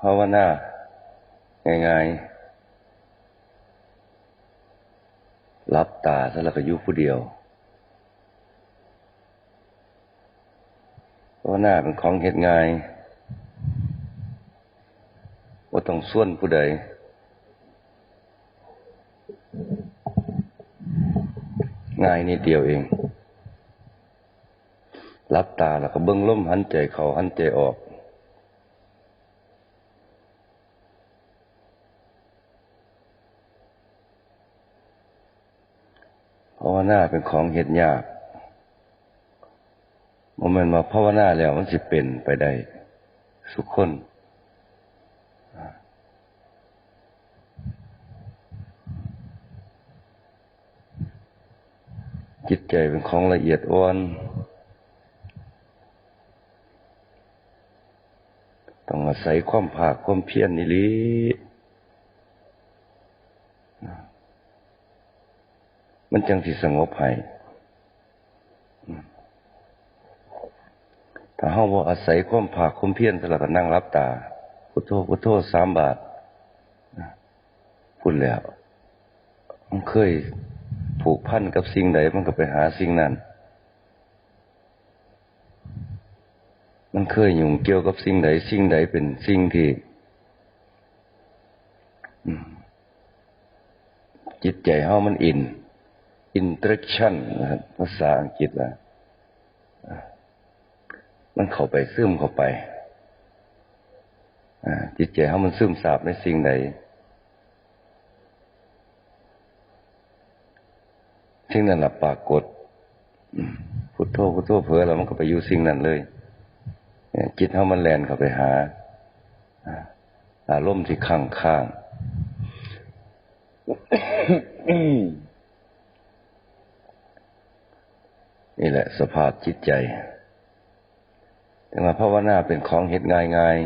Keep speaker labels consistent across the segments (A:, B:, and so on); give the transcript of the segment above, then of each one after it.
A: ภาวนาง่ายๆรับตาซะแล้วก็ยู่ผู้เดียวภาวนาเป็นของเฮ็ดง่ายว่าต้องส่วนผู้ใดง่ายนิดเดียวเองรับตาแล้วก็เบิ้งล้มหันใจเขาหันใจออก ภาวนาเป็นของเห็ดยากโมเมนมาภาวนาแล้วมันสิเป็นไปได้สุขคนจิตใจเป็นของละเอียดอ่อน ต้องอาศัยความภาคความเพียรนี่ลีมัน จังสิสงบให้ถ้าเฮาบ่อาศัยความภาคความเพียรสลับก็นั่งรับตาพุทโธพุทโธสามบาทพูดแล้ว มันเคยผูกพันกับสิ่งใดมันก็ไปหาสิ่งนั้น มันเคยยุ่งเกี่ยวกับสิ่งใด สิ่งใดเป็นสิ่งที่จิตใจเฮามันอิน interaction นะครับภาษาอังกฤษว่ามันเข้าไปซึมเข้าไปจิตใจเฮามันซึมซาบในสิ่งใดสิ่งนั้นหละปากฏอืมพุทโธพุทโธเผลอแล้วมันก็ไปอยู่สิ่งนั้นเลยจิตเฮามันแลนเข้าไปหาอ่าอารมณ์ที่ข้างข้าง นี่แหละสภาพจิตใจ แต่มาภาวนาเป็นของเหตุง่ายง่าย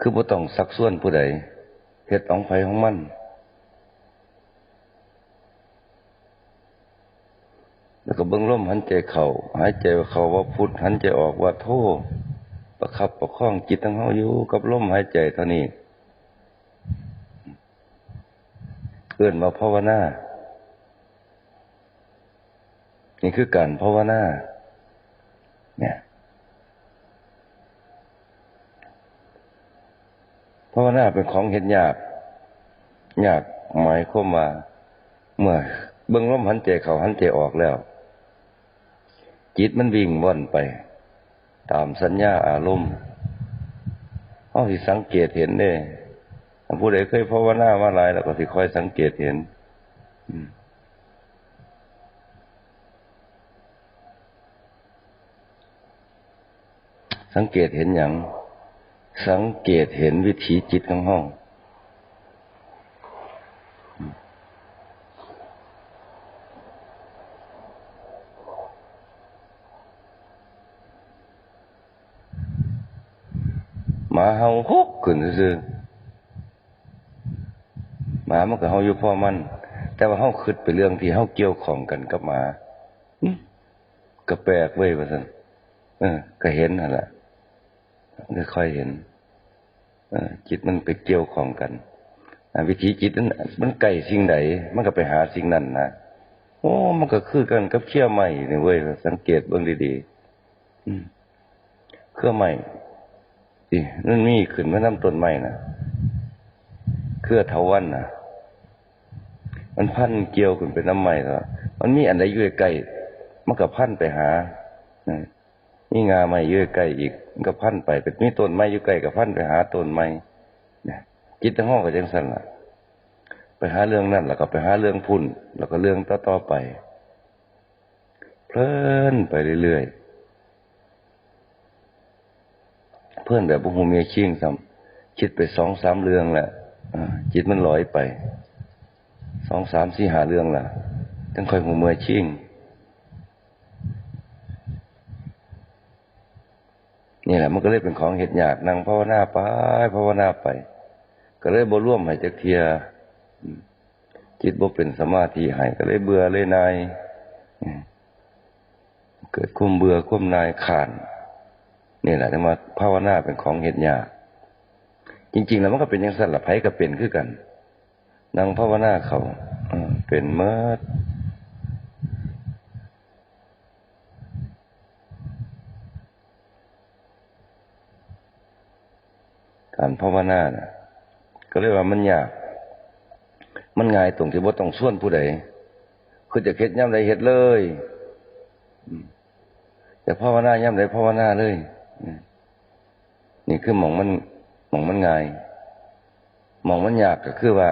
A: คือบ่ต้องซักส่วนผู้ใดเหตุของไฟของมันแล้วก็เบิ้งลมหันใจเขาหายใจเขาว่าพุทธหันใจออกว่าโทษประคับประคองจิตทั้งเฮาอยู่กับลมหายใจเท่านี้เกินมาภาวนา นี่คือการภาวนาเนี่ยภาวนาเป็นของเห็นยากยากหมายความว่าเมื่อเบื้องลมหันใจเขาหันใจออกแล้ว จิตมันวิ่งว่อนไป ตามสัญญาอารมณ์เอาที่สังเกตเห็นเด้ผู้ใดเคยภาวนามาหลาย แล้วก็สิคอยสังเกตเห็น อืม สังเกตเห็นอย่างสังเกตเห็นวิถีจิตของห้องหมาเฮาฮกขึ้นซื่อหมามันก็เฮาอยู่พ่อมัน แต่ว่าเฮาคิดไปเรื่องที่เฮาเกี่ยวของกันกับหมาก็แปลกเว้ยว่าซั่นเออก็เห็นนั่นแหละ ก็ค่อยเห็นจิตมันไปเกี่ยวข้องกันวิธีจิตนั้นมันใกล้สิ่งใดมันก็ไปหาสิ่งนั้นนะโอ้มันก็คือกันกับเขี้ยวใหม่นี่เว้ยสังเกตเบิ่งดีๆเครื่องใหม่สินั่นมีขึ้นมาน้ำต้นไม้นะเครือเทาวันนะมันพันเกี่ยวขึ้นเป็นน้ำใหม่แล้วมันมีอันใดยู่ใกล้มันก็พันไปหาอืมมีงาไม้อยู่ใกล้อีก มันก็พันไปเป็นมีต้นไม้อยู่ใกล้ก็พันไปหาต้นไม้เนี่ยจิตทั้งห้องก็จังสั่นล่ะ ไปหาเรื่องนั่นแล้วก็ไปหาเรื่องพุ่น แล้วก็เรื่องต่อๆไป เพลินไปเรื่อยๆเพื่อนแบบบุหูเมียชิงซ้ำคิดไปสองสามเรื่องแหละจิตมันลอยไปสองสามสี่หาเรื่องละต้องคอยหูเมือชิง นี่แหละมันก็เลยเป็นของเหตุยากนั่งภาวนาไปภาวนาไป ก็เลยบ่ร่วมให้จักเทียจิตบ่เป็นสมาธิให้ก็เลยเบื่อเลยนายเกิดคุ้มเบื่อคุ้มนายขานนี่แหละที่มาภาวนาเป็นของเฮ็ดยากจริง ๆ แล้วมันก็เป็นอย่างสั่นละไผก็เป็นคือกันนั่งภาวนาเขาเป็นเมื่อ การภาวนาน่ะก็เรียกว่ามันยาก มันง่ายตรงที่ว่าต้องส่วนผู้ใดคือจะเฮ็ดย่ำใดเฮ็ดเลยอืมแต่ภาวนาย่ำใดภาวนาเลย นี่คือมองมันมองมันง่ายมองมันยากก็คือว่า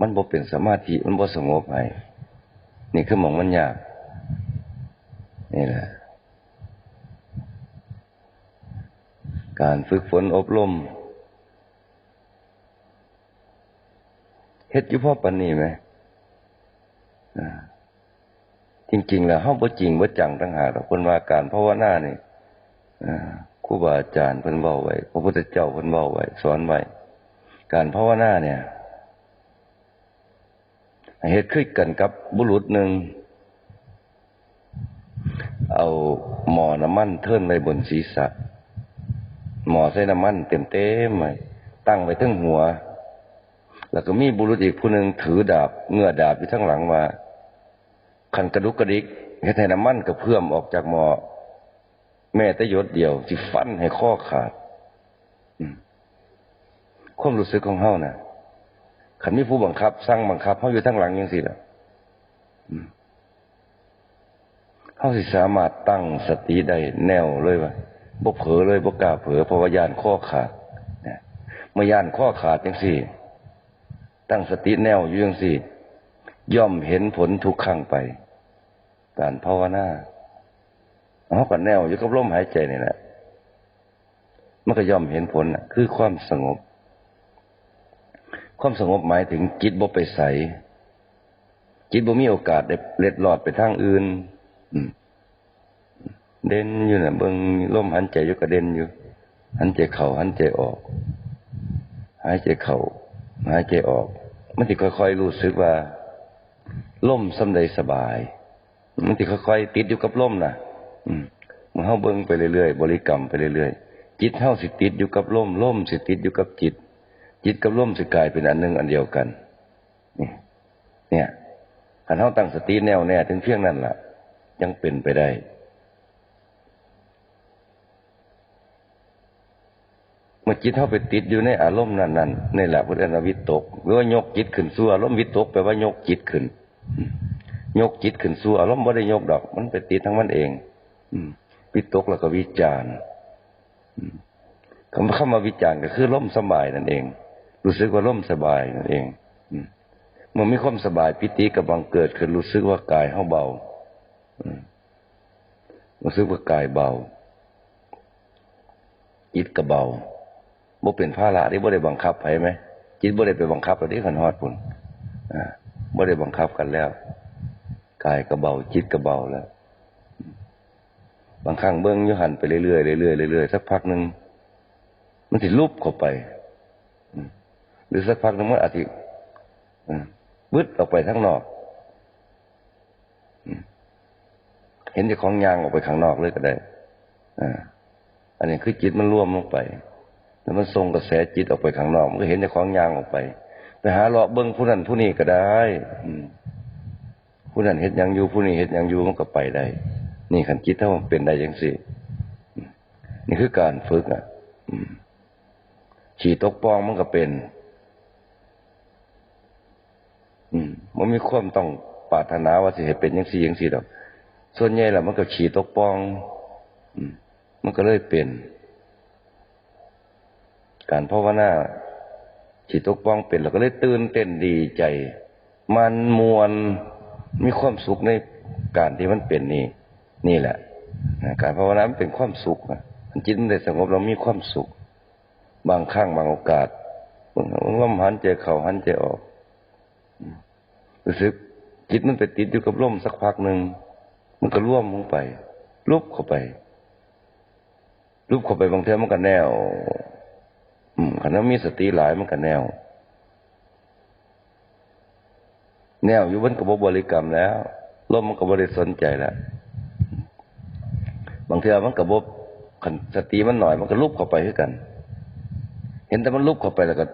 A: มันบ่เป็นสมาธิมันบ่สงบให้นี่คือมองมันยาก นี่แหละ การฝึกฝนอบรม เฮ็ดอยู่พ่อปานนี้ไหมจริง ๆ แล้วเฮาบ่จริงบ่จังต่างหากดอกเพิ่นว่าการภาวนานี่อ่าครูบาอาจารย์เพิ่นเว้าไว้พระพุทธเจ้าเพิ่นเว้าไว้สอนไว้การภาวนาเนี่ยเฮ็ดคือกันกับบุรุษหนึ่งเอาหมอน้ำมันเทิ่นไว้บนศีรษะ หมอใส่น้ำมันเต็มๆไว้ตั้งไว้ทั้งหัว แล้วก็มีบุรุษอีกผู้หนึ่งถือดาบเงื่อดาบอยู่ทั้งหลังมาขันกระดุกกระดิกเฮ็ดให้น้ำมันกระเพื่อมออกจากหม้อแม่แต่ยดเดียวสิฟันให้ข้อขาดความรู้สึกของเฮาน่ะขันมีผู้บังคับ สร้างบังคับเฮาอยู่ทั้งหลังยังสิล่ะเฮาสิสามารถตั้งสติได้แนวเลยว่าบ่เผลอเลยบ่กล้าเผลอเพราะว่าย่านข้อขาดนะเมื่อย่านข้อขาดจังซี่ ตั้งสติแนวอยู่จังซี่ ย่อมเห็นผลทุกครั้งไป การภาวนาเฮาก็แนวอยู่กับลมหายใจนี่แหละมันก็ย่อมเห็นผลคือความสงบ ความสงบหมายถึงจิตบ่ไปใส จิตบ่มีโอกาสได้เล็ดลอดไปทางอื่นเด่นอยู่น่ะเบิ่งลมหันใจอยู่ก็เด่นอยู่ หันใจเข้าหันใจออก หายใจเข้า หายใจออก มันสิค่อยๆรู้สึกว่าลมสำใดสบาย มันสิค่อยๆติดอยู่กับลมนะอืมมันเฮาเบิ่งไปเรื่อยๆบริกรรมไปเรื่อยๆจิตเฮาสิติดอยู่กับลมลมสิติดอยู่กับจิต จิตกับลมสิกลายเป็นอันหนึ่งอันเดียวกัน นี่ เนี่ยคันเฮาตั้งสติแน่วแน่ถึงเพียงนั้นล่ะ ยังเป็นไปได้ มื่อจิตเฮาไปติดอยู่ในอารมณ์นั้นๆนี่แหละพุทธนวิตกหรือว่ายกจิตขึ้นสู่อารมณ์วิตกแปลว่ายกจิตขึ้น ยกจิตขึ้นสู่อารมณ์บ่ได้ยกดอก มันไปติดทั้งมันเอง อืวิตกแล้วก็วิจารณ์คำว่าเข้ามาวิจารณ์ก็คือล่มสบายนั่นเอง รู้สึกว่าล่มสบายนั่นเองอมเมื่อมีความสบายปิติกำลังเกิดขึ้นรู้สึกว่ากายเฮาเบาอืรู้สึกว่ากายเบาจิตก็เบา บ่เป็นภาระที่บ่ได้บังคับไผไหมจิตบ่ได้ไปบังคับแล้วที่ขันฮอดพุ่นบ่ได้บังคับกันแล้วกายก็เบาจิตก็เบาแล้ว บางครั้งเบิ้งยุหันไปเรื่อยๆเรื่อยๆเรื่อยๆสักพักหนึ่งมันสิลุบเข้าไปหรือสักพักนึงมันอาจจะบึดออกไปข้างนอก เห็นจ้าของยางออกไปข้างนอกเลยก็ได้อ่าอันนี้คือจิตมันร่วมลงไป แล้วมันส่งกระแสจิตออกไปข้างนอกมันก็เห็นเจ้าของยางออกไปไปหาเลาะเบิ้งผู้นั้นผู้นี้ก็ได้ผู้นั้นเห็ดหยังอยู่ผู้นี้เห็ดหยังอยู่มันก็ไปได้ นี่ขันจิตถ้ามันเป็นได้ยังสินี่คือการฝึกอะอืมฉี่ตกปองมันก็เป็นมันมีความต้องปรารถนาว่าสิให้เป็นยังสี่ยังสี่ดอก ส่วนใหญ่แหล้วมันก็ฉี่ตกปองอืมมันก็เลยเป็น การภาวนาฉี่ตกป้องเป็นเราก็เลยตื่นเต้นดีใจ มันมวนมีความสุขในการที่มันเป็นนี่ นี่แหละ การภาวนาเป็นความสุขนะจิตมันได้สงบเรามีความสุข บางครั้งบางโอกาสมันลมหันใจเข้าหันใจออกรู้สึกจิตมันไปติดอยู่กับลมสักพักหนึ่งมันก็ร่วมลงไปลุบเข้าไปลุบเข้าไปบางเทอมันก็แนว อืมขันมีสติหลายมันก็แนว แนวอยู่บนกระบบริกรรมแล้วลมมันก็บริสนใจแล้วบางเทีมันกระบบคันสติมันหน่อยมันก็ลุบเข้าไปคือกัน เห็นแต่มันลุบเข้าไปแล้วก็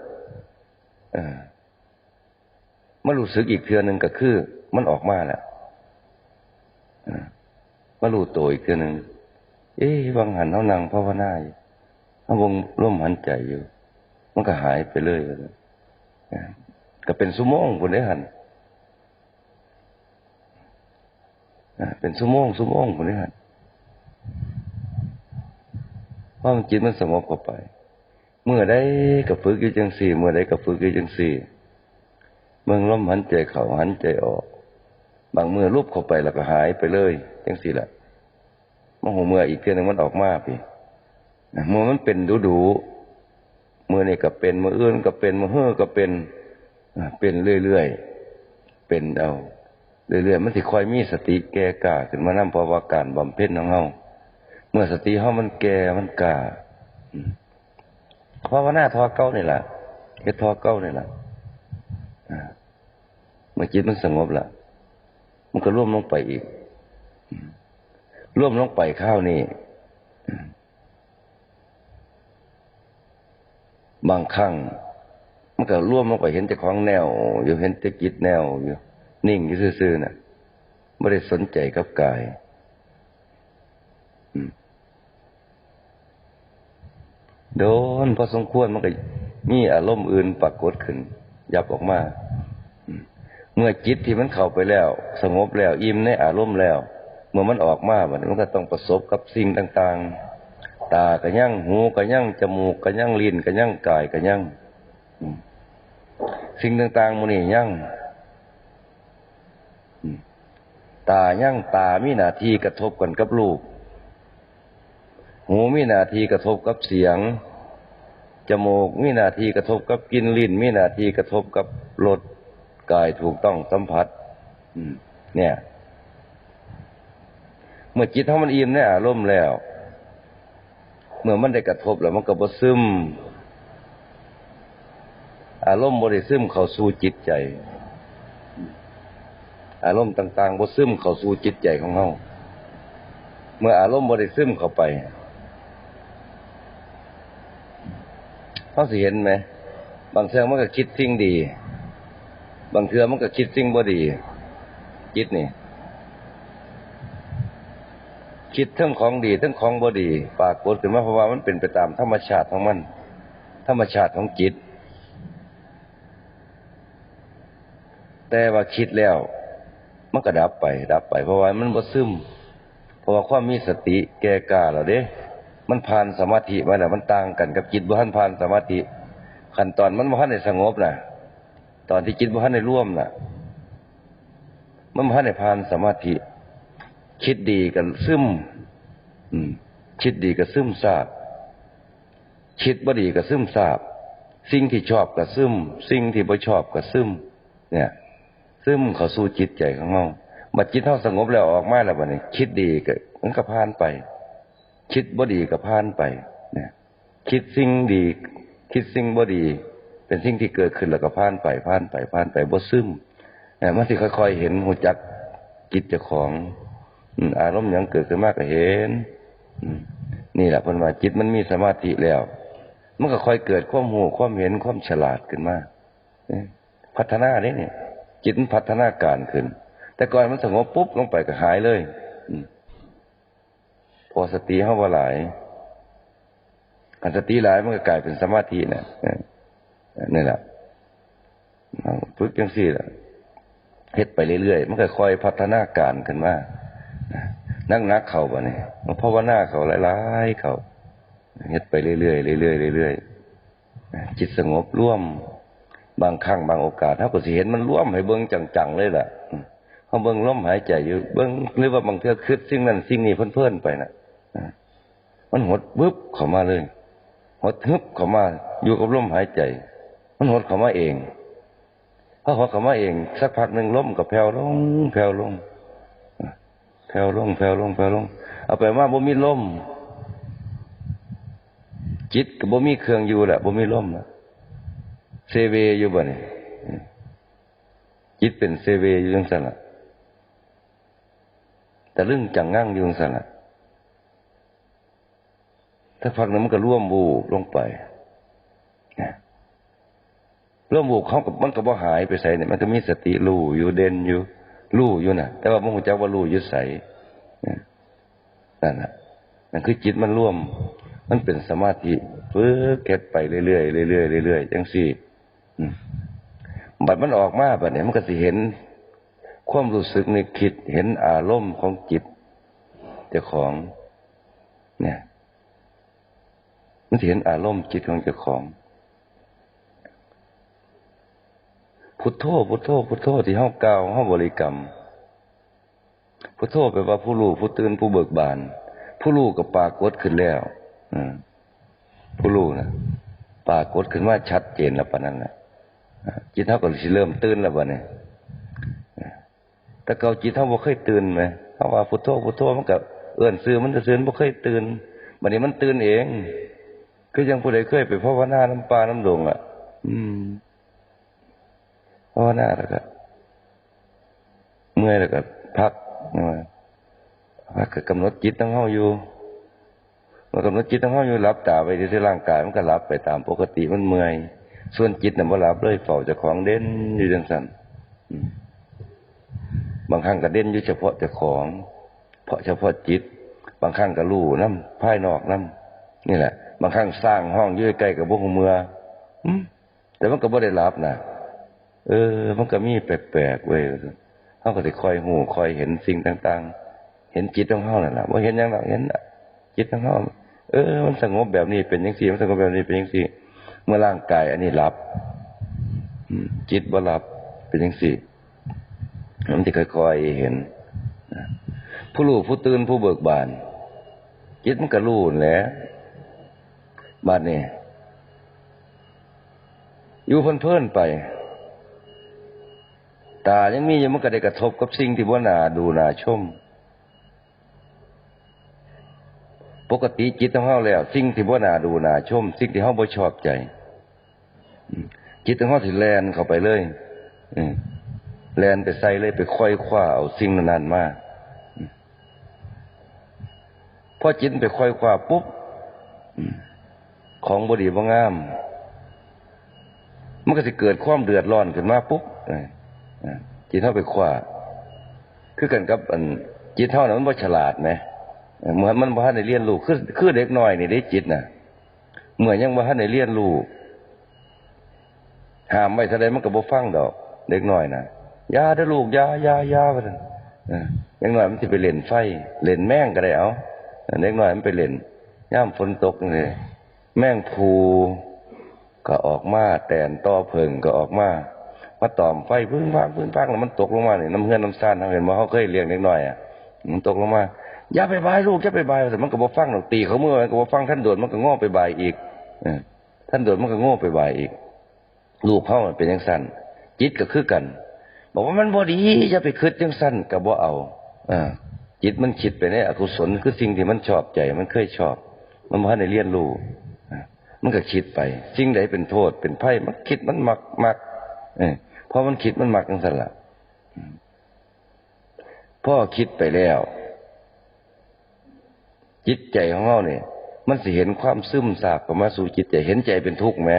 A: เออมารู้สึกอีกเทือหนึ่งก็คือ มันออกมาแล้วเออมารู้ตัวอีกเทือหนึ่งเอ๊ะบางหันเขานั่งภาวนาอยู่ เขาวงร่วมหันใจอยู่ มันก็หายไปเลยเออก็เป็นสุโมงคนได้หันเป็นสุโมงสุโมงคนได้หันเพราะมันจิตมันสงบเข้าไป เมื่อได้กับฝึกอยู่จังสี่ เมื่อได้กับฝึกอยู่จังสี่ เมืองลมหันใจเข้าหันใจออก บางเมื่อรูปเข้าไปแล้วก็หายไปเลยจังสี่แหละมองหัวเมื่ออีกเทื่อนึงมันออกมาพี่ มื่อมันเป็นดูดูมือนี่ก็เป็นมืออื่นก็เป็นมือเฮือก็เป็นเป็นเรื่อยๆเป็นเอาเรื่อยๆมันสิคอยมีสติแก่กล้าขึ้นมานํเพราว่าการบำเพ็ญของเฮาเมื่อสติเฮามันแก่มันกล้าเพราะว่าหน้าทอเก้านี่แหละเฮ็ดทอเก้านี่แหละเมื่อจิตมันสงบละมันก็ร่วมลงไปอีกร่วมลงไปข้าวนี่อืม บางครั้งมันก็ร่วมลงไปเห็นเจ้าของแนว อยู่เห็นเจ้าจิตแนวอยู่นิ่งอยู่ซื่อๆน่ะไม่ได้สนใจกับกายโดนพอสมควรมันก็มีอารมณ์อื่นปรากฏขึ้น ยับออกมา เมื่อจิตที่มันเข้าไปแล้ว สงบแล้ว อิ่มในอารมณ์แล้ว เมื่อมันออกมามันก็ต้องประสบกับสิ่งต่าง ๆ ตาก็ยั่งหูก็ยั่งจมูกก็ยั่งลิ้นก็ยั่งกายก็ยั่งสิ่งต่างๆมันนี่ยั่งตายั่งตามีหน้าที่กระทบกันกับรูป หูมีหน้าที่กระทบกับเสียง จมูกมีหน้าที่กระทบกับกินลิ้นมีหน้าที่กระทบกับรสกายถูกต้องสัมผัสเนี่ย เมื่อจิตทั้งมันอิ่มในอารมแล้ว เมื่อมันได้กระทบแล้วมันก็บ่ซึม อารมณ์บ่ได้ซึมเข้าสู่จิตใจ อารมณ์ต่างๆบ่ซึมเข้าสู่จิตใจของเฮาเมื่ออารมณ์บ่ได้ซึมเข้าไปเขาสิเห็นไหมบางเทื่อมันก็คิดสิ่งดี บางเทื่อมันก็คิดสิ่งบ่ดี จิตนี่ คิดทั้งของดีทั้งของบ่ดีปรากฏขึ้นมาเพราะว่ามันเป็นไปตามธรรมชาติของมัน ธรรมชาติของจิต แต่ว่าคิดแล้วมันก็ดับไป ดับไป เพราะว่ามันบ่ซึมเพราะว่าความมีสติแก่กล้าแล้วเด้ มันผ่านสมาธิมาแล้วมันต่างกันกับจิตบ่ทันผ่านสมาธิขั้นตอนมันบ่ทันได้สงบน่ะ ตอนที่จิตบ่ทันได้ร่วมน่ะ มันบ่ทันได้ผ่านสมาธิ คิดดีกับซึมคิดดีกับซึมซาบ คิดบ่ดีกับซึมซาบ สิ่งที่ชอบกับซึม สิ่งที่บ่ชอบกับซึม เนี่ย ซึมเขาสู่จิตใจของเราบัดจิตเฮาสงบแล้วออกมาแล้วบัดนี้ คิดดีก็มันก็ผ่านไป คิดบ่ดีก็ผ่านไป เนี่ย คิดสิ่งดี คิดสิ่งบ่ดี เป็นสิ่งที่เกิดขึ้นแล้วก็ผ่านไปผ่านไปผ่านไปบ่ซึมเนี่ยมันสิค่อยๆเห็นหูจักจิตเจ้าของ อารมณ์ยังเกิดขึ้นมากก็เห็นนี่แหละพิ่นว่าจิตมันมีสมาธิแล้ว มันก็ค่อยเกิดความหูความเห็นความฉลาดขึ้นมาพัฒนาเนี่ยจิตมันพัฒนาการขึ้น แต่ก่อนมันสงบปุ๊บลงไปก็หายเลยพอสติเฮาว่าหลายอันสติหลายมันก็กลายเป็นสมาธินะนี่แหละฝึกจังซี่ละเฮ็ดไปเรื่อยๆมันก็ค่อยพัฒนาการขึ้นมา นักนักเขาบ่นี่มันภาวนาเข้าหลายๆเขาเฮ็ดไปเรื่อยๆเรื่อยๆเรื่อยๆจิตสงบร่วม บางครั้งบางโอกาสเฮาก็สิเห็นมันร่วมให้เบิ่งจังๆเลยล่ะเฮาเบิ่งลมหายใจอยู่เบิ่งหรือว่าบางเทื่อคิดสิ่งนั้นสิ่งนี้เพิ่อนๆไปน่ะมันหดบึบเข้ามาเลยหดฮึบเข้ามา อยู่กับลมหายใจ มันหดเข้ามาเองพอหดเข้ามาเอง สักพักหนึ่งลมก็แผ่วลงแผ่วลง แผ่วลงแผ่วลงแผ่วลง เอาไปว่าบ่มีลมจิตก็บ่มีเครื่องอยู่แหละบ่มีลมนะเซเวอยู่บ่นี่จิตเป็นเซเวอยู่จังซั่นละแต่เรื่องจังงั่งอยู่จังซั่นละถ้าพักนั้นมันก็ร่วมบูบลงไปร่วมบูบเขากับมันก็บ่หายไปใส่เนี่ยมันก็มีสติรู้อยู่เด่นอยู่ รู้อยู่น่ะแต่ว่ามันคงจะว่ารู้ยู่ใสนะนั่นน่ะนั่นคือจิตมันร่วม มันเป็นสมาธิเพื่อเก็บไปเรื่อยๆเรื่อยๆเรื่อยๆจังสี่บัดมันออกมาบัดเนี่ยมันก็สิเห็น ความรู้สึกในคิดเห็นอารมณ์ของจิตเจ้าของ เนี่ย มันเห็นอารมณ์จิตของเจ้าของ พุทโธพุทโธพุทโธที่ห้ากล่าวห้าบริกรรม พุทโธแปลว่าผู้รู้ผู้ตื่นผู้เบิกบาน ผู้รู้กับปากฏขึ้นแล้วอืผู้รู้นะปากฏขึ้นว่าชัดเจนแล้วปะนั้นนะจิตเท่ากับสิเริ่มตื่นแล้วปะเนี่ยแต่เก่าจิตเท่าบ่เคยตื่นไหมเพราะว่าพุทโธพุทโธมันกับเอื้อนซื้อมันจะซื้อบ่เคยตื่นบัดนี้มันตื่นเอง คือยังผู้ใดเคยไปภาวนาน้ำปลาน้ำดงอะ อืม ภาวนาแล้วก็เมื่อยแล้วก็พักมาพักก็กำหนดจิตต้องเข้าอยู่เมื่อกำหนดจิตต้องเข้าอยู่รับตาไปที่ร่างกายมันก็รับไปตามปกติมันเมื่อย ส่วนจิตน่ะบ่รับเลยเฝ้าจ้าของเด่นอยู่จังซั่นบางครั้งก็เด่นอยู่เฉพาะเจ้าของ เพราะเฉพาะจิต บางครั้งก็รู้น้ำภายนอกน้ำนี่แหละ บางครั้งสร้างห้องยู่ใกล้กับพวกเมือแต่มันก็บ่ได้รับนะ เออ มันก็มีแปลกๆเว้ยเขาก็จะคอยหูคอยเห็นสิ่งต่าง ๆ เห็นจิตของเขาแหละว่าเห็นอย่างไรเห็นจิตของเขาเออ มันสงบแบบนี้เป็นอย่างสี่มันสงบแบบนี้เป็นอย่างสี่เมื่อร่างกาย อันนี้รับจิตบ่รับเป็นอย่างสี่มันจะค่อยๆเห็นผู้รู้ผู้ตื่นผู้เบิกบาน จิตมันก็รู้นั่นแหละบาดนี้อยู่เพลินๆไป ตายังมีอยู่มันก็ได้กระทบกับสิ่งที่ว่านาดูนาชม ปกติจิตของเฮาแล้ว สิ่งที่ว่านาดูนาชม สิ่งที่เฮาบ่ชอบใจ จิตของเฮาสิแลนเข้าไปเลยอืแลนไปใส่เลยไปค่อยคว้าเอาสิ่งนั้นมาพอจิตไปค่อยคว้าปุ๊บของบดีบ่งาม มันก็จะเกิดความเดือดร้อนขึ้นมาปุ๊บเออเออ จิตเท่าไปคว้าคือกันกับอันจิตเท่านั้นมันบ่ฉลาดไหมเหมือนมันบ่ทันได้เรียนรู้คือคือเด็กน้อยนี่ได้จิตน่ะเหมือนยังบ่ทันได้เรียนรู้ห้ามไว้ท่าใดมันก็บ่ฟังดอก เด็กน้อยน่ะยาเด้อลูกยายายาว่าซั่นเออเด็กน้อยมันสิไปเล่นไฟเล่นแม่งก็ได้เอาเออเด็กน้อยมันไปเล่นย่ามฝนตกนี่แม่งภูก็ออกมาแตนต่อเพิงก็ออกมา มาตอมไฟพึ่งพักพึ่งพักแล้วมันตกลงมาเนี่ยน้ำเฮือนน้ำซ่านเขาเห็นว่าเขาเคยเลี้ยงเด็กน้อยอะมันตกลงมาอย่าไปบายลูกอย่าไปบายแต่มันก็บ่ฟังหรอกตีเขาเมื่อมันก็บ่ฟังท่านโดดมันก็ง้อไปบายอีกอท่านโดดมันก็ง้อไปบายอีก ลูกเขามันเป็นยังสั้นจิตก็คือกัน บอกว่ามันบ่ดีอย่าไปคิดยังสั้นกับบ่เอาอจิตมันคิดไปในอกุศลคือสิ่งที่มันชอบใจ มันเคยชอบ มันบ่ทันได้เรียนรู้มันก็คิดไป สิ่งใดเป็นโทษเป็นไพ่มันคิดมันมักมักเออ พอมันคิดมันมักจังซั่นละพ่อคิดไปแล้ว จิตใจของเราเนี่ย มันสิเห็นความซึมซาบเข้ามาสู่จิตใจเห็นใจเป็นทุกข์ไหม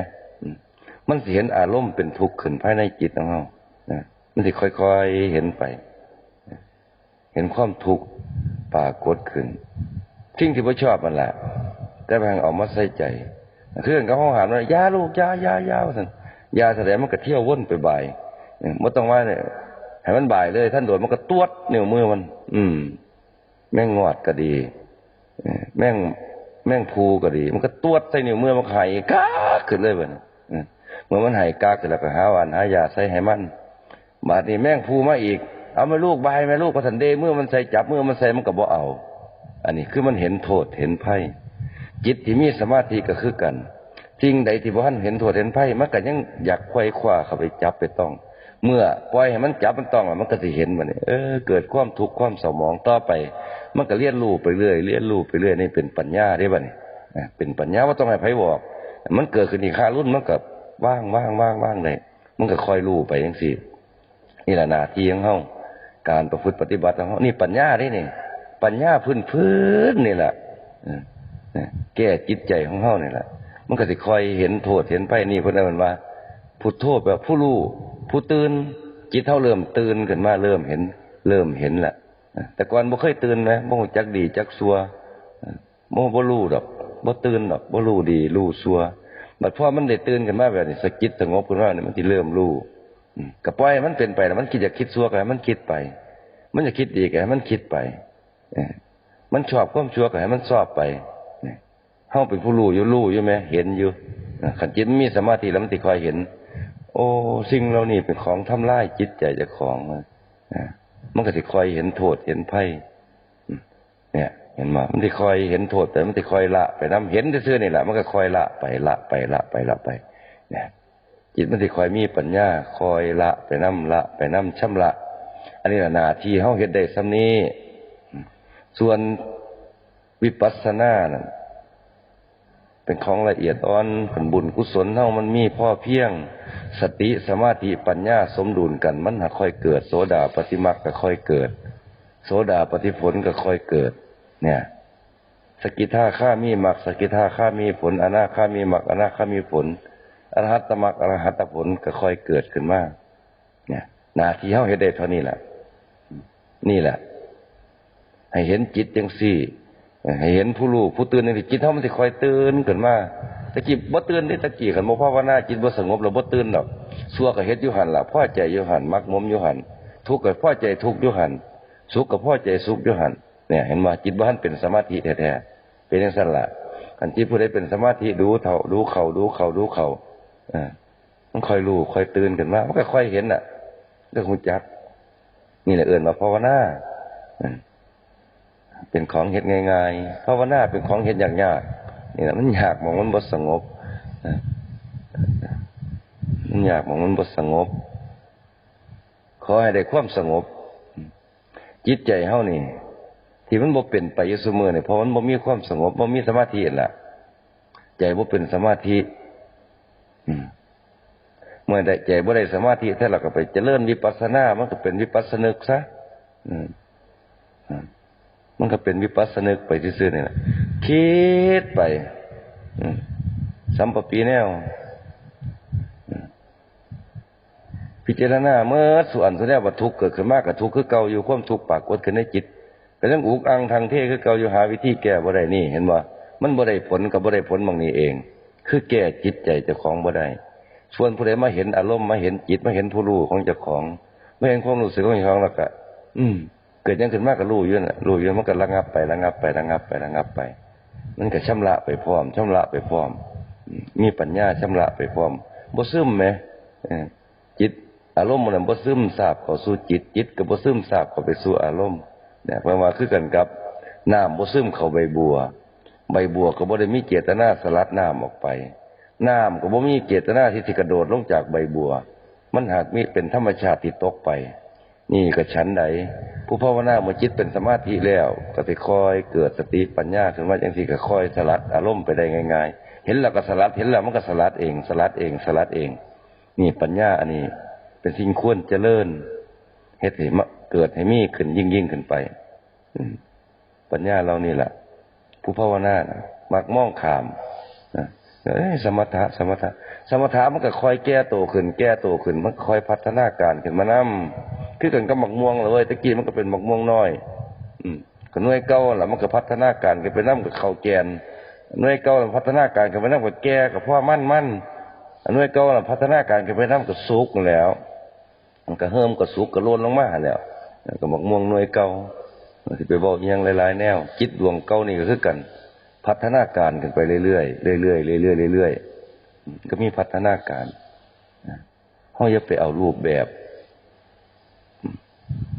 A: มันสิเห็นอารมณ์เป็นทุกข์ขึ้นภายในจิตของเรานะมันสิค่อยๆเห็นไป เห็นความทุกข์ปรากฏขึ้นสิ่งที่พ่ชอบมันแหละแต่บางเอามาใส่ใจ เครื่องกับห้องหามว่า ยาลูกยายายาว่าสัน ยาแสดงมันก็เที่ยวว่นไปบ่ายมันต้องว่าเนี่ยให้มันบ่ายเลย ท่านโดดมันก็ตวดเนิ้วมือมัน อืม แม่งงอดก็ดีเออแม่งแม่งภูก็ดี มันก็ตวดใส่เนิ้วมือมันไห้กาขึ้นเลยแบบนี้เมื่อมันไห้กาขึ้นแล้วก็หาวานหายาใส่ให้มันบาดนี้แม่งภูมาอีก เอามาลูกบายมาลูกพระสันเดเมื่อมันใส่จับเมื่อมันใส่มันก็บ่เอา อันนี้คือมันเห็นโทษเห็นไพ่จิตที่มีสมาธิก็คือกัน สิ่งใดที่บ่ทันเห็นโทษเห็นไพ่มันก็ยังอยากควายคว้าเข้าไปจับไปต้อง เมื่อปล่อยให้มันจับมันต้องอะมันก็สิเห็นมันเออเกิดความทุกข์ความเศร้าหมองต่อไป มันก็เรียนรูไปเรื่อยเรียนรูไปเรื่อยนี่เป็นปัญญาได้บ่เนี่ยเป็นปัญญาว่าต้องให้ไผบอก มันเกิดขึ้นอีกค่ารุ่นมันก็ว่างว่างว่างว่างเลยมันก็คอยรู้ไปอย่างสี่นี่แหละนาทีของเฮาการประพฤติปฏิบัติของเฮานี่ปัญญาได้นี่ปัญญาพื้นพื้นๆนี่แหละเออนะแก้จิตใจของเฮานี่แหละ มันก็สิคอยเห็นโทษเห็นไปนี่เพิ่นว่ามันว่าผู้โทษแบบผู้รู้ผู้ตื่นจิตเฮาเริ่มตื่นขึ้นมาเริ่มเห็น เริ่มเห็นละนะแต่ก่อนบ่เคยตื่นนะบ่จักดีจักซัวบ่บ่รู้ดอกบ่ตื่นดอกบ่รู้ดีรู้ซัวบัดพอมันได้ตื่นขึ้นมาแบบนี้สกิดสงบขึ้นมาเนี่ยมันสิเริ่มรู้อืมก็ปล่อยมันเป็นไปแล้วมันคิดอยากคิดซัวก็ให้มันคิดไป มันจะคิดดีก็ให้มันคิดไปมันชอบความชั่วก็ให้มันชอบไป เนี่ยเฮาเป็นผู้รู้อยู่รู้อยู่ไหมเห็นอยู่ขันจิตมีสมาธิแล้วมันติคอยเห็น โอ้สิ่งเหล่านี้เป็นของทำลายจิตใจเจ้าของนะนมันก็สิคอยเห็นโทษเห็นภัยเนี่ย เห็นมามันติคอยเห็นโทษแต่มันติคอยละไปน้ำเห็นซื่อนี่แหละมันก็คอยละไปละไปละไปละไป เนี่ยจิตมันสิคอยมีปัญญาคอยละไปน้ำละ ไปน้ำช่ำละ อันนี้แหละนาทีเฮาเฮ็ดได้สำนี้ ส่วนวิปัสสนานั่น เป็นของละเอียดอ่อนผลบุญกุศลเฮามันมีพ่อเพียง สติสมาธิปัญญาสมดุลกันมันหาค่อยเกิด โสดาปฏิมักก็ค่อยเกิด โสดาปฏิผลก็ค่อยเกิด เนี่ย สกิทาข้ามีมักสกิทาข้ามีผลอนาข้ามีมักอนาข้ามีผลอรหัตตมักอรหัตตผลก็ค่อยเกิดขึ้นมาเนี่ยนาที่เฮาเฮ็ดได้เท่านี้แหละนี่แหละ ให้เห็นจิตจังสี่ เห็นผู้รู้ผู้ตื่นในจิตเฮามันสิคอยตื่นขึ้นมาตะกี้บ่ตื่นนี่ตะกี้คันบ่ภาวนาจิตบ่สงบแล้วบ่ตื่นดอกชั่วก็เฮ็ดยู่หั่นล่ะพ่อใจยู่หั่นมักมมยู่หั่นทุกข์ก็พอใจทุกข์ยู่หั่นสุขก็พอใจสุขยู่หั่นเนี่ยเห็นว่าจิตบ่ทันเป็นสมาธิแท้ๆเป็นจังซั่นล่ะคันจิตผู้ใดเป็นสมาธิดูเท่าดูเข้าดูเข้าดูเข้าอ่ามันคอยรู้คอยตื่นขึ้นมามันก็ค่อยเห็นน่ะเรื่องฮู้จักนี่แหละเอิ้นว่าภาวนาอืม เป็นของเห็ดง่ายๆภาวนาเป็นของเห็ดยากๆนี่แหละมันยากมองมันบ่สงบมันยากมองมันบ่สงบ ขอให้ได้ความสงบ จิตใจเฮานี่ ที่มันบ่เป็นไปอยู่เสมอเนี่ยเพราะมันบ่มีความสงบบ่มีสมาธินั่นล่ะใจบ่เป็นสมาธิเมื่อได้ใจบ่ได้สมาธิถ้าเราก็ไปเจริญวิปัสสนา มันก็เป็นวิปัสสนึกซะอืม มันก็เป็นวิปัสสนึกไปซื่อๆนี่แหละคิดไปสัมปปีแนว พิจารณาเมื่อส่วนส่วนแนววัตถุกเกิดขึ้นมากกับทุกคือเก่าอยู่ความทุกปรากฏขึ้นในจิตก็ยังอุกอังทางเทคือเก่าอยู่หาวิธีแก้บ่ได้นี่ เห็นว่ามันบ่ได้ผลกับบ่ได้ผลบางนี้เอง คือแก้จิตใจเจ้าของบ่ได้ส่วนผู้ใดมาเห็นอารมณ์มาเห็นจิตมาเห็นผู้รู้ของเจ้าของมาเห็นความรู้สึกของเจ้าของแล้วก็อืม เกิดยังขึ้นมากก็รู้อยู่น่ะรู้อยู่มันก็ระงับไประงับไประงับไประงับไป มันก็ชำระไปพร้อมชำระไปพร้อม มีปัญญาชำระไปพร้อมบ่ซึมไหมจิตอารมณ์มันบ่ซึมซาบเข้าสู่จิต จิตก็บ่ซึมซาบเข้าไปสู่อารมณ์เนี่ยเพราะว่าคือกันกับน้ำบ่ซึมเข้าใบบัว ใบบัวก็บ่ได้มีเจตนาสลัดน้ำออกไป น้ำก็บ่มีเจตนาที่สิกระโดดลงจากใบบัว มันหากมีเป็นธรรมชาติที่ตกไป นี่ก็ชั้นใดผู้ภาวนาเมื่อจิตเป็นสมาธิแล้วก็สิคอยเกิดสติปัญญาขึ้นมาจังซี่ก็คอยสลัดอารมณ์ไปได้ง่าย ๆ เห็นแล้วก็สลัดเห็นแล้วมันก็สลัดเอง สลัดเองสลัดเอง นี่ปัญญาอันนี้ เป็นสิ่งควรเจริญเฮ็ดให้มะเกิดให้มีขึ้นยิ่งยิ่งขึ้นไปปัญญาเรานี่แหละผู้ภาวนานะมักมองขาม สมถะสมถะ สมถะมันก็คอยแก้โตขึ้น แก้โตขึ้น มันคอยพัฒนาการขึ้นมานํคือกันกับหมักม่วงเลยตะกี้มันก็เป็นหมักม่วงน้อย อืมก็น่วยเก่าล่ะมันก็พัฒนาการกันไปนํกับข้าแกนน่วยเก่าล่ะพัฒนาการกันไปนํกับแก่กับพ่อมั่นมั่นน่วยเก่าล่ะพัฒนาการกันไปนํกับสุกแล้ว มันก็เฮิมก็สุกก็โลนลงมาแล้วก็หมักม่วงน่วยเก่าที่ไปบอกยังหลายๆแนวจิตดวงเก่านี่ก็คือกัน พัฒนาการกันไปเรื่อยๆเรื่อยๆเรื่อยๆเรื่อยๆก็มีพัฒนาการนะเฮาอย่าไปเอารูปแบบ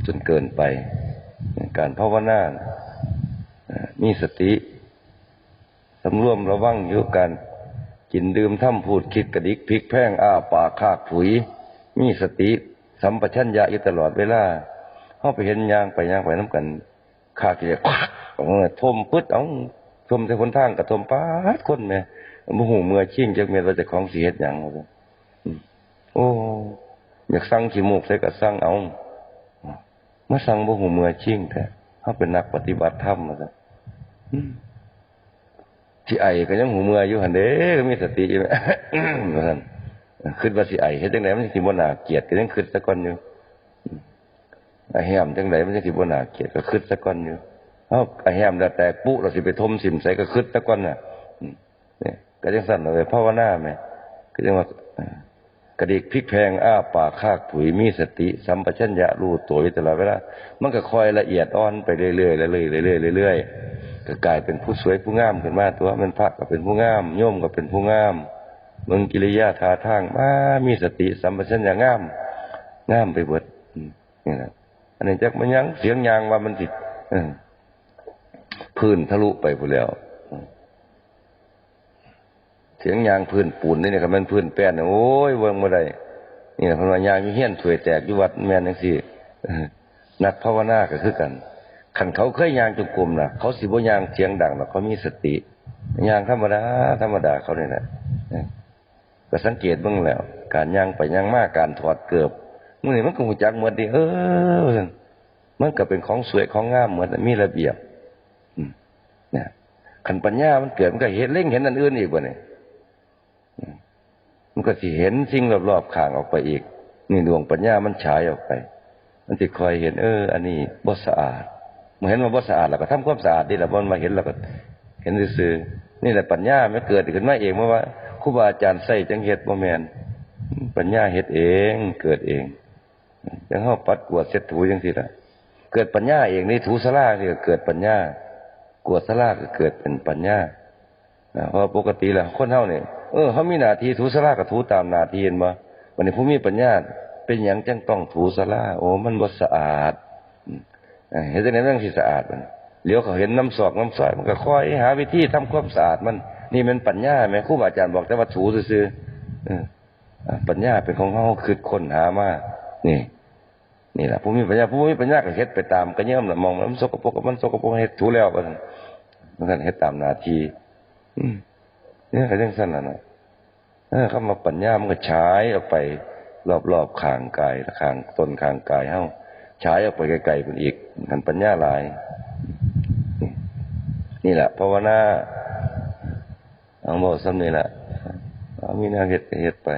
A: จนเกินไป การภาวนาน่ะอ่ามีสติสำรวมระวังอยู่การกินดื่มทำพูดคิดกระดิกพลิกแพร่งอ้าปากคากผุย มีสติ สัมปชัญญะอยู่ตลอดเวลาเฮาไปเห็นยางไปยางไปน้ำกันคากจะควักออกมาทมปึ๊ดเอา ทมแต่คนทางกับทมป้าดคนแม่บ่หูเมื่อชิ่งจักเม็ดว่าจะของเฮ็ดหยังว่าซั่นอืมโอ้อยากสั่งขี้มูกใส่ก็สั่งเอามาสั่งบ่หูเมื่อชิ่งแท้เฮาเป็นนักปฏิบัติธรรมาซั่นอืมที่ไอก็ยังหูเมื่ออยู่หันเด้ก็มีสติอยู่ว่าซั่นคิดว่าสิไอเฮ็ดจังไดมันสิบ่น่าเกียดก็ยังคิดซะก่อนอยู่ไอแฮมจังไดมันสิบ่น่าเกียดก็คิดซะก่อนอยู่ เฮาไอแฮมแล้วแตกปุ๊เราสิไปทมสิมใส่ก็คิดซะก่อนน่ะเนี่ยก็จังซั่นเอาไว้ภาวนาแหมก็จังว่ากระดิกพลิกแพงอ้าปากคากถุยมีสติ สัมปชัญญะรู้ตัวอยู่ตลอดเวลามันก็คอยละเอียดอ่อนไปเรื่อยๆเรื่อยๆเรื่อยๆเรื่อยๆก็กลายเป็นผู้สวยผู้งามขึ้นมาตัวมันพระก็เป็นผู้งามโยมก็เป็นผู้งามมืองกิริยาท่าทางมามีสติ สัมปชัญญะงามงามไปเบิดนี่นะอันนี้จักมันยังเสียงยางว่ามันสิเออ พื้นทะลุไปพูแล้วเสียงยางพื้นปูนนี่เนี่ยก็แมันพื้นแป้นโอ้ยเวิงบ่ได้นี่แหละพนวายางมีเฮี้ยนถวยแตกอยู่วัดแม่นจังซี่นักภาวนาก็คือกันคันเขาเคยยางจงกรมนะเขาสิบ่ยางเสียงดังหรอกเขามีสติยางธรรมดาธรรมดาเขาเนี่ยนะก็สังเกตบิ่งแล้ว การยางไปยางมากการถอดเกือบมื้อนี้มันกูจักหมดดิเออมันก็เป็นของสวยของงามเหมือนมีระเบียบ คันปัญญามันเกิดมันก็เห็นเล่งเห็นอันอื่นอีกบ่เนี่ยมันก็สิเห็นสิ่งรอบๆข้างออกไปอีก นี่ดวงปัญญามันฉายออกไป มันสิคอยเห็น เออ อันนี้บ่สะอาดเมื่อเห็นว่าบ่สะอาดแล้วก็ทำความสะอาดนี่แหละมันมาเห็นแล้วก็ เห็นซื่อๆนี่แหละปัญญาไม่เกิดขึ้นมาเองเพราะว่าครูบาอาจารย์ใส่จังเฮ็ดบ่แมนปัญญาเฮ็ดเองเกิดเองจังเฮาปัดกวาดเช็ดถูจังซี่ล่ะเกิดปัญญาเองนี่ถูสลานี่ก็เกิดปัญญา กวดสลาก็เกิดเป็นปัญญานะเพราะปกติแล้วคนเฮาเนี่ยเออเขามีหน้าที่ถูสลาก็ถูตามหน้าที่เห็นบ่วันนี้ผู้มีปัญญาเป็นหยังจังต้องถูสลาโอ้มันบ่สะอาดเอ้ยเห็นจังได๋มันสิสะอาดมันเดี๋ยวเขาเห็นน้ำสอกน้ำซอยมันก็ค่อยหาวิธีทำความสะอาดมันนี่มันปัญญาแม่ครูบาอาจารย์บอกแต่ว่าถูซื่อๆปัญญาเป็นของเฮาคือคนหามานี่นี่แหละผู้มีปัญญาผู้มีปัญญาก็เฮ็ดไปตามกระเยิ่มละมองมันสกปรกก็มันสกปรกเฮ็ดถูแล้วว่าซั่น มันก็เฮ็ดตามหน้าที่อืมเนี่ยก็ยังสั้นน่ะนะเออคำว่าปัญญามันก็ฉายออกไป รอบๆข้างกายข้างต้นข้างกายเฮาฉายออกไปไกลๆเป็นอีกกันปัญญาหลายนี่นี่แหละภาวนาเอาบอกซ้ำนี่แหละเอามีแนวเฮ็ดก็เฮ็ดไป